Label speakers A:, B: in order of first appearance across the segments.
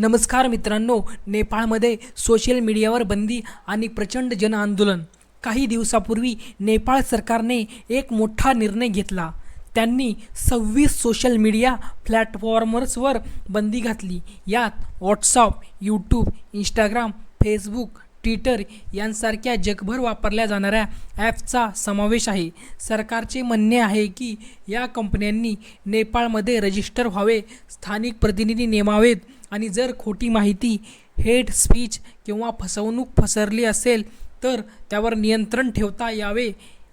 A: नमस्कार मित्रांनो नेपाळमध्ये सोशल मीडियावर बंदी आणि प्रचंड जनआंदोलन काही दिवसापूर्वी नेपाळ सरकारने एक मोठा निर्णय घेतला. त्यांनी सव्वीस सोशल मीडिया प्लॅटफॉर्मर्सवर बंदी घातली. यात WhatsApp YouTube Instagram Facebook Twitter यांसारख्या जगभर वापरल्या जाणाऱ्या ॲपचा समावेश आहे. सरकारचे म्हणणे आहे की या कंपन्यांनी नेपाळमध्ये रजिस्टर व्हावे स्थानिक प्रतिनिधी नेमावेत आणि जर खोटी माहिती हेट स्पीच किंवा फसवणूक पसरली असेल तर त्यावर नियंत्रण ठेवता यावे.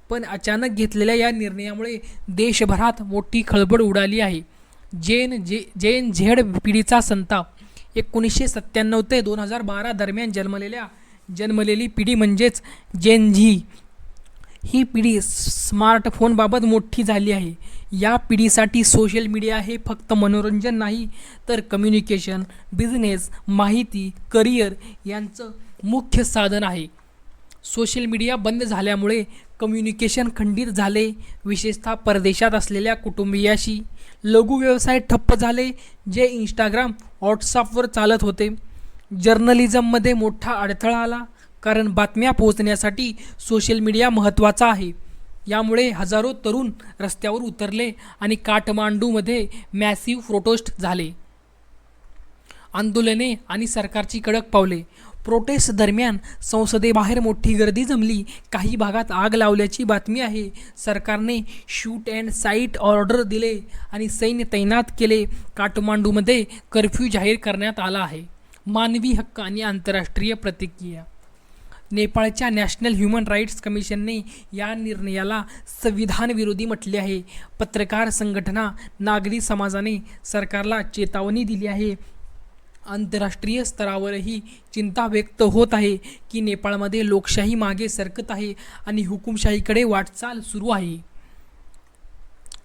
A: पण अचानक घेतलेल्या या निर्णयामुळे देशभरात मोठी खळबळ उडाली आहे. जेन जे जेन झेड पिढीचा संताप. एकोणीसशे सत्त्याण्णव ते दोन हजार बारा दरम्यान जन्मलेल्या जन्मलेली पिढी म्हणजेच जेन झी. ही पिढी स्मार्टफोनबाबत मोठी झाली आहे. या पिढीसाठी सोशल मीडिया हे फक्त मनोरंजन नाही तर कम्युनिकेशन बिझनेस माहिती करिअर यांचं मुख्य साधन आहे. सोशल मीडिया बंद झाल्यामुळे कम्युनिकेशन खंडित झाले विशेषतः परदेशात असलेल्या कुटुंबियाशी. लघु व्यवसाय ठप्प झाले जे इंस्टाग्राम व्हॉट्सअपवर चालत होते. जर्नलिझममध्ये मोठा अडथळा आला. कारण बातम्या पोहोचण्यासाठी सोशल मीडिया महत्त्वाचा आहे. यामुळे हजारो तरुण रस्त्यावर उतरले आणि काठमांडूमध्ये मॅसिव्ह प्रोटेस्ट झाले. आंदोलने आणि सरकारची कडक पावले. प्रोटेस्ट दरम्यान संसदेबाहेर मोठी गर्दी जमली. काही भागात आग लावल्याची बातमी आहे. सरकारने शूट अँड साईट ऑर्डर दिले आणि सैन्य तैनात केले. काठमांडूमध्ये कर्फ्यू जाहीर करण्यात आला आहे. मानवी हक्क आणि आंतरराष्ट्रीय प्रतिक्रिया. नेपाळच्या नॅशनल ह्युमन राईट्स कमिशनने या निर्णयाला संविधान विरोधी म्हटले आहे. पत्रकार संघटना नागरी समाजाने सरकारला चेतावणी दिली आहे. आंतरराष्ट्रीय स्तरावरही चिंता व्यक्त होत आहे की नेपाळमध्ये लोकशाही मागे सरकत आहे आणि हुकुमशाहीकडे वाटचाल सुरू आहे.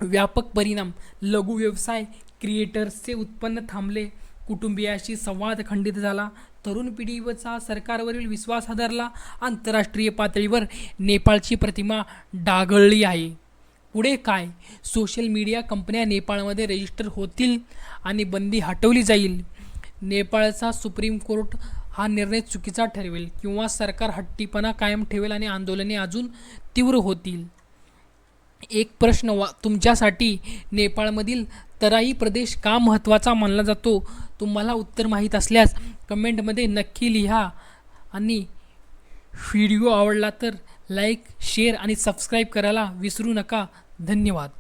A: व्यापक परिणाम लघु व्यवसाय क्रिएटर्सचे उत्पन्न थांबले. कुटुंबियाशी संवाद खंडित झाला. तरुण पिढीवरचा सरकारवरील विश्वास हादरला. आंतरराष्ट्रीय पातळीवर नेपाळची प्रतिमा डागळली आहे. पुढे काय? सोशल मीडिया कंपन्या नेपाळमध्ये रजिस्टर होतील आणि बंदी हटवली जाईल. नेपाळचा सुप्रीम कोर्ट हा निर्णय चुकीचा ठरवेल किंवा सरकार हट्टीपणा कायम ठेवेल आणि आंदोलने अजून तीव्र होतील. एक प्रश्न वा तुमच्यासाठी नेपाळमधील तराई प्रदेश का महत्त्वाचा मानला जातो? तुम्हाला उत्तर माहीत असल्यास कमेंटमध्ये नक्की लिहा. आणि व्हिडिओ आवडला तर लाईक शेअर आणि सबस्क्राईब करायला विसरू नका. धन्यवाद.